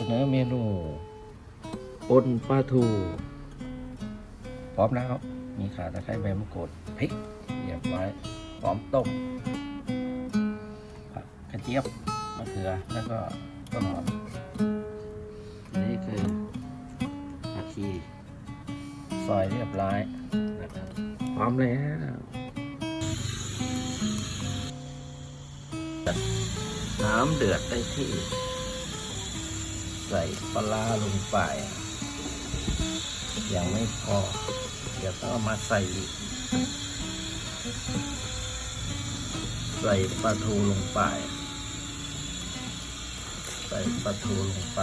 เสนอเมนูป่นปลาทู พร้อมแล้ว มีข่าตะไคร้ใบมะกรูดพริกเรียบร้อยพร้อมต้มผักกระเจี๊ยบมะเขือแล้วก็ต้นหอมนี่คือผักชีซอยเรียบร้อยนะครับพร้อมแล้วน้ำเดือดได้ที่ ใส่ปลาลงไปยังไม่พอ เดี๋ยวต้องมาใส่อีกใส่ปลาทูลงไป ใส่ปลาทูลงไป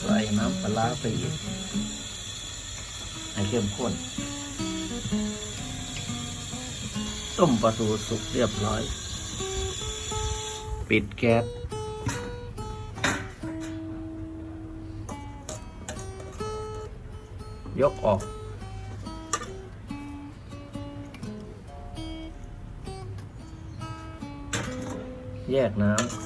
ใส่น้ำปลาร้าไปอีกให้เข้มข้น ต้มปลาทูสุกเรียบร้อย ปิดแก๊สยกออก แยกน้ำ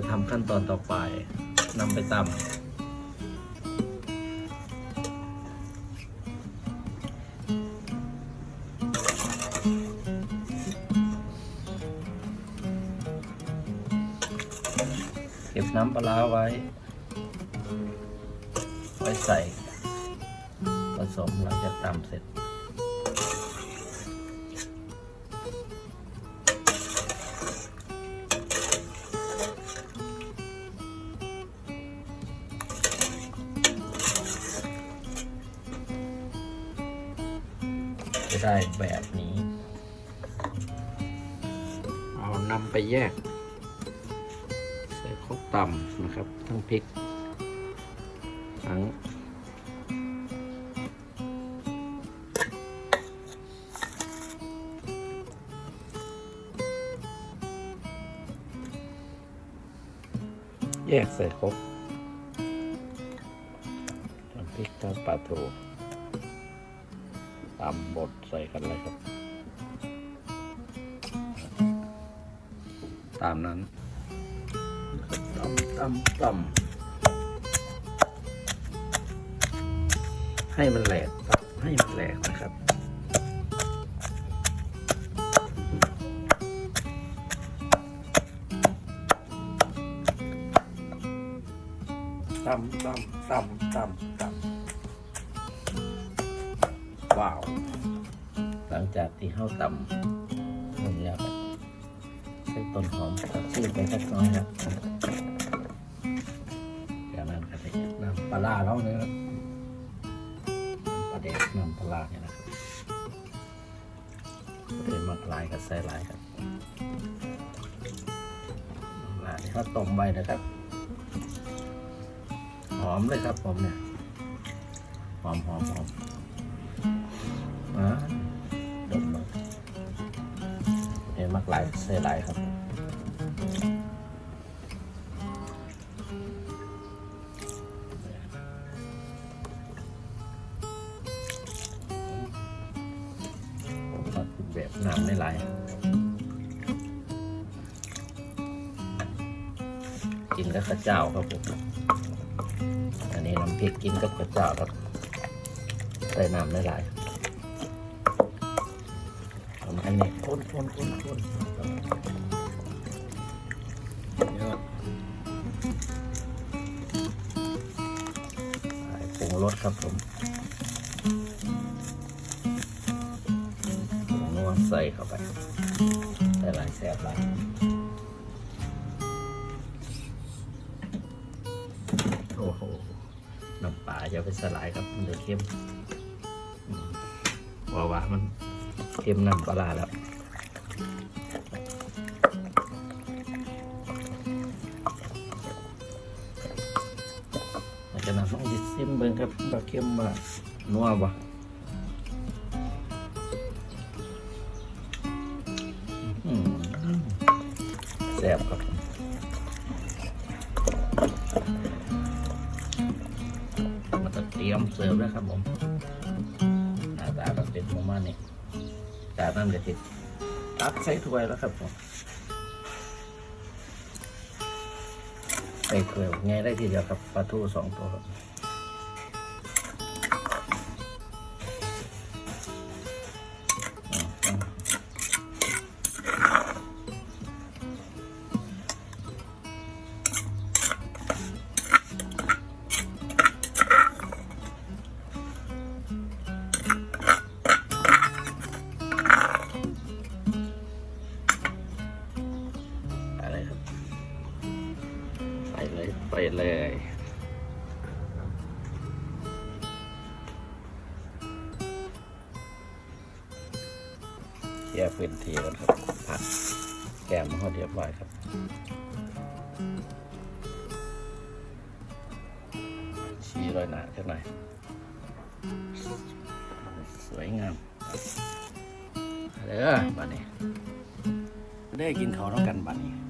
เพื่อทำขั้นตอนต่อไปนำไปตำเก็บน้ำปลาร้าไว้ ไว้ใส่ ผสมหลังจากตำเสร็จ ได้แบบนี้ เอานำไปแยกใส่ข้าวต่ำนะครับ ทั้งพริก ทั้งแยกใส่ครกทั้งพริกทั้งปลาทู ตำบดใส่กันเลยครับ ตามนั้นตำตำตำให้มันแหลกครับให้มันแหลกนะครับตำตำตำตำ ว้าว หลังจากที่เข้าตำหมดแล้วครับใส่ต้นหอมตัดชื่อไปสักน้อยครับจากนั้นก็ใส่น้ำปลาร้าเราเลยครับน้ำปลาเด็กน้ำปลาร้าเนี่ยนะครับเป็นมะลายกับใส่ลายครับลานี่เขาต้มใบนะครับ หอมเลยครับผมเนี่ย หอมหอมหอม มักหลายใส่หลายครับผมแบบน้ำไม่ไหลกินกับข้าวเจ้าครับผม อันนี้น้ำพริกกินกับข้าวเจ้าครับ ใส่น้ำไม่ไหล ผมอันนี้คนคนคนคนเยอะใส่ปรุงรสครับผมผงนัวใส่เข้าไปใส่หลายแซ่บหลายโอ้โห น้ำปลาอย่าไปสลายครับ มันจะเข้มอืมว่าว่ามัน เค็มน้ำปลาแล้วจะนำฟองยิซิมเบิ้งครับปลาเค็มบ่นัวบ่แซ่บครับมาเตรียมเสิร์ฟแล้วครับผมหน้าตาแบบเป็นปรมาณนี้ จากนั้นก็ติดตักใส่ถ้วยแล้วครับผมใส่ถ้วยง่ายได้ทีเดียวครับปลาทูสองตัว กเป็นทีกันครับผัดแกมเขาเรียบร้อยครับชี้รยหนาจังหน่อยสวยงามเด้อบัดนี้ได้กินข้าวแล้วกันบัดนี้พี่น้องใน